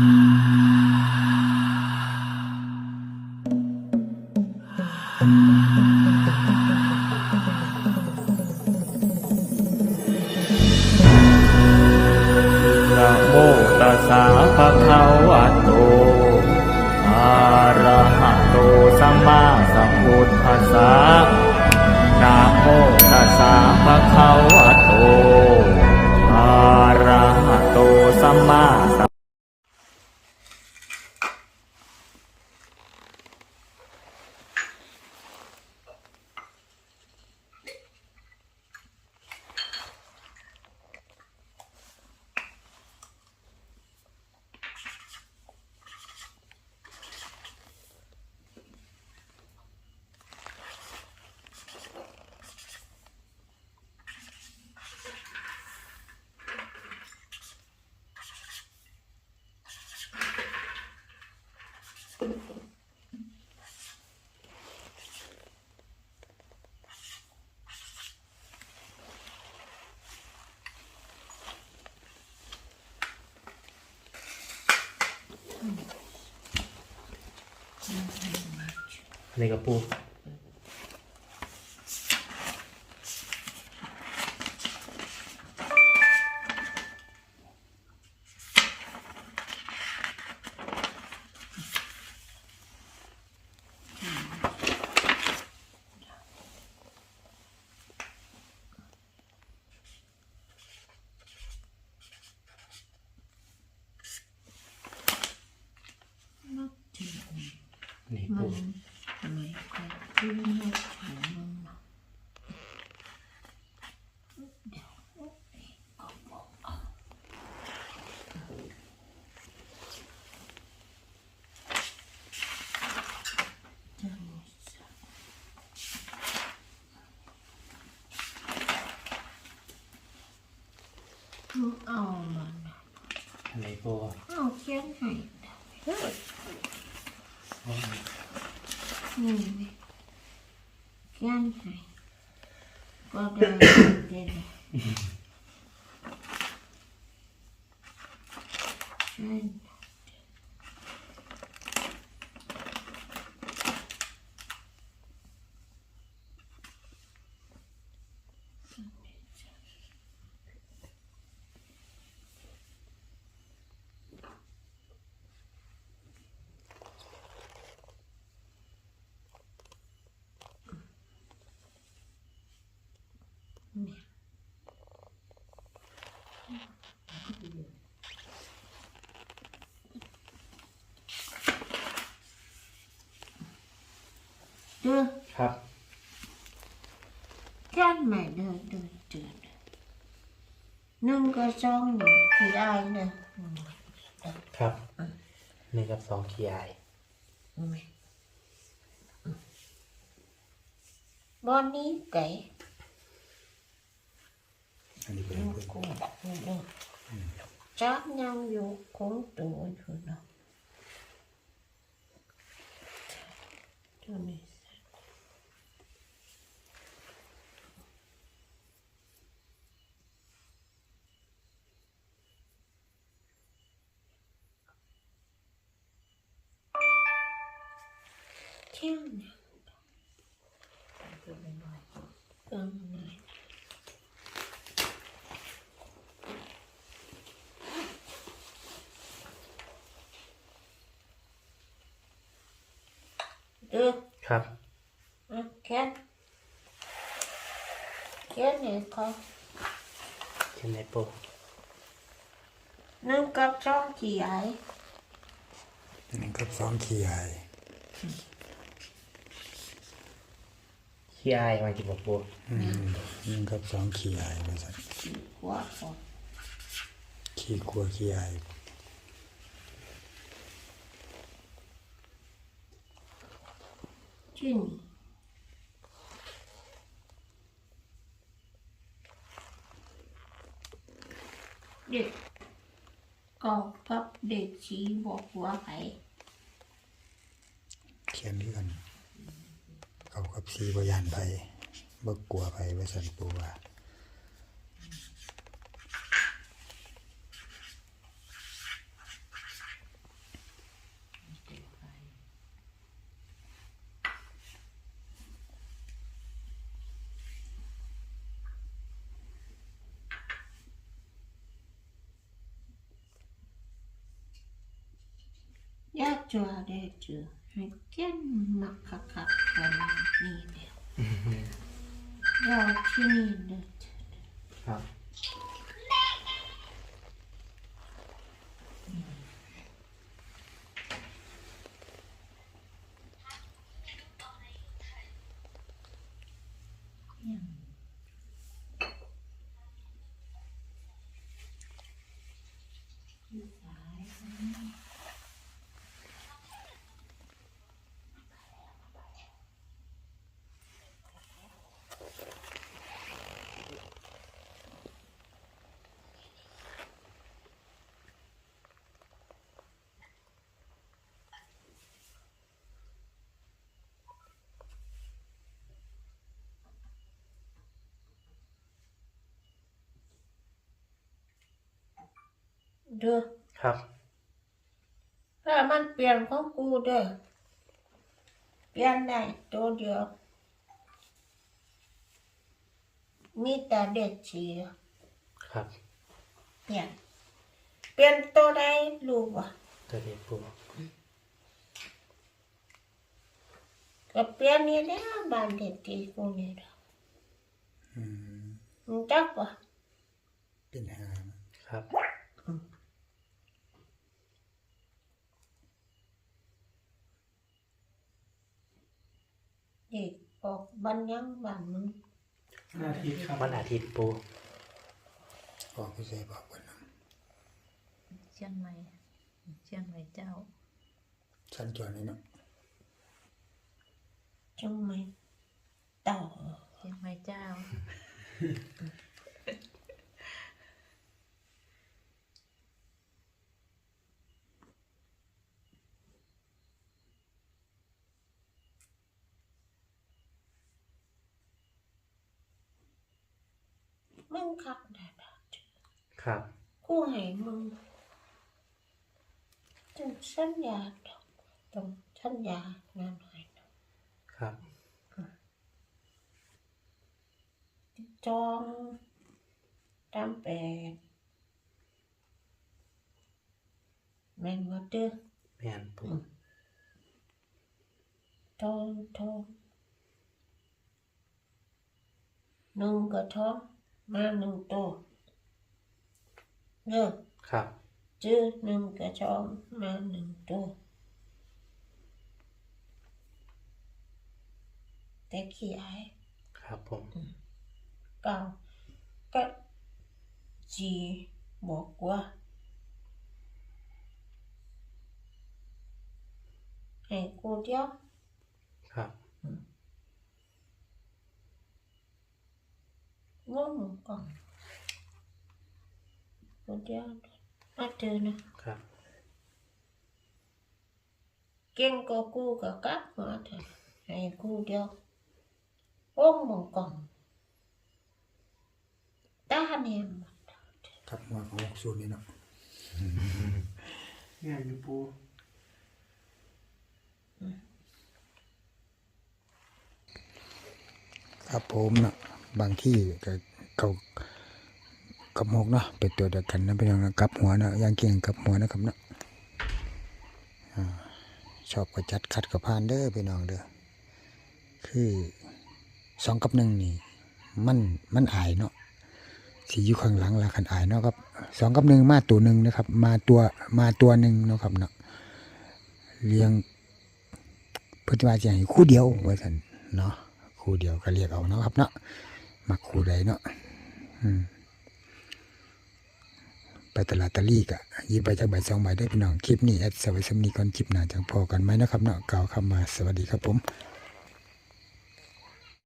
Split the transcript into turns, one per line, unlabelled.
นะโมตัสสะภะคะวะโตอะระหะโตสัมมาสัมพุทธัสสะนะโมตัสสะภะคะวะโตอะระหะโตสัมมาสัม ในกระปู
นักถือ
นี่
มั
ปู
นทำไมก็ที่ไม่ฉันมึงนะเดี๋ยวก็บอกเอาจะมีสักมึง เอามาอะ
ในปู
เอาเขียนให้เฮ้ยนี่เขียนให้ก็ได้เดี๋ยวนะ เขียนเด้อ
ครับ
เขียนใหม่เด้อเด้อเด้อหนึ่งก็สองหนึ่งที่ได้เด้อ
ครับหนึ่งกับสองขียาย
ไม่บอนนี้ไก่
อันนี้เป็น
ยังคงเด้อจับยังอยู่คงตัวอยู่เนาะเจ้านี่ เที่ยเกินไปหน่อยเกินไปหน่อยเด้อ
ครับ
อะแค่แค่นี้เขา
เช่นในปู
หนึ่งกับสองกี่ไอ้
หนึ่งกับสองขี้ใหญ่
ขียายมากี่ปู
อืมหนึ่งกับสองขี้ใหญ่ไปสัก
หัวสอง
ขี้กลัวขี้ใหญ่
ที่นี่เด็กก็กับเด็กชี้บอกว่าไอ้
เขียนด้วยกัน สีพยานไปบกกลัวไปไว้สันปูว่า
要抓得住。 ให้เกี้ยนมักคักคักๆกันนี่เดียวรอที่นี่เด้อ
ครับ
เด้อ
ครับ
ถ้ามันเปลี่ยนของกูเด้อเปลี่ยนได้ตัวเดียว มีแต่เด็กชี
ครับ
เปลี่ยนเปลี่ยนตัวใดรู้บ่
ตัวนี้ปู
ก็เปลี่ยนนี่แหล้วบ้านเด็กที่กูนี่ดอก
อืม
มึงจักบ่
เป็นหา
ครับ
เด็กออกบ้านยังบ้านมึง
วันอาทิตย์ครับวันอาทิตย์ปู
ออกผู้ใส่บอกว่านะ
เชียงใหม่เชียงใหม่เจ้า
ชั้นจวนนี่เนาะ
จังไม่ต่อ
เชียงใหม่เจ้า
มึงคักได้ดอก
ครับ
กูให้มึงจังสัญญาดอกต้องสัญญางานหน่อยดอก
ครับ
จองตามแปดแม่นว่าเด้อ
แม่นปู
ทองทองหนึ่งกระทอง มาหนึ่งตัวเลิก
ครับ
จื้อหนึ่งกระทองมาหนึ่งตัวแต่ขี้อาย
ครับผม
เก่าก็จีบอกว่าให้กูเดียว
ครับ
งงก่อนกูเดียวมาเจอนะครับ เก่งก็กูก็กลับมาเถอะให้กูเดียวโอ้มึงก่อนตาเนี่ย
กับหัวของหกศูนย์นี่เนาะ
งานอยู่ปู
ครับผมเนาะ บางที่ก็เขากับหกเนาะเป็นตัวเดียวกันนะพี่น้องนะกับหัวเนาะยางเก่งกับหัวนะครับเนาะชอบก็จัดคัดกับพานเด้อพี่น้องเด้อคือสองกับหนึ่งนี่ มันมันอายเนาะสีอยู่ข้างหลังละคันอายเนาะครับสองกับหนึ่งมาตัวหนึ่งนะครับ มาตัวมาตัวหนึ่งเนาะครับเนาะเลี้ยงพื่อว่าจะให้คู่เดียวว่าสันเนาะคู่เดียวก็เรียกเอาเนาะครับเนาะ มาคู่ใดเนาะอืมไปตลาดตะลี่กะยิบไปจากใบสองใบได้พี่น้อง คลิปนี้แอดสวัสดีสมนีก่อนคลิปหน้าจังพอกันไหมนะครับเนาะกล่าวคำมาสวัสดีครับผม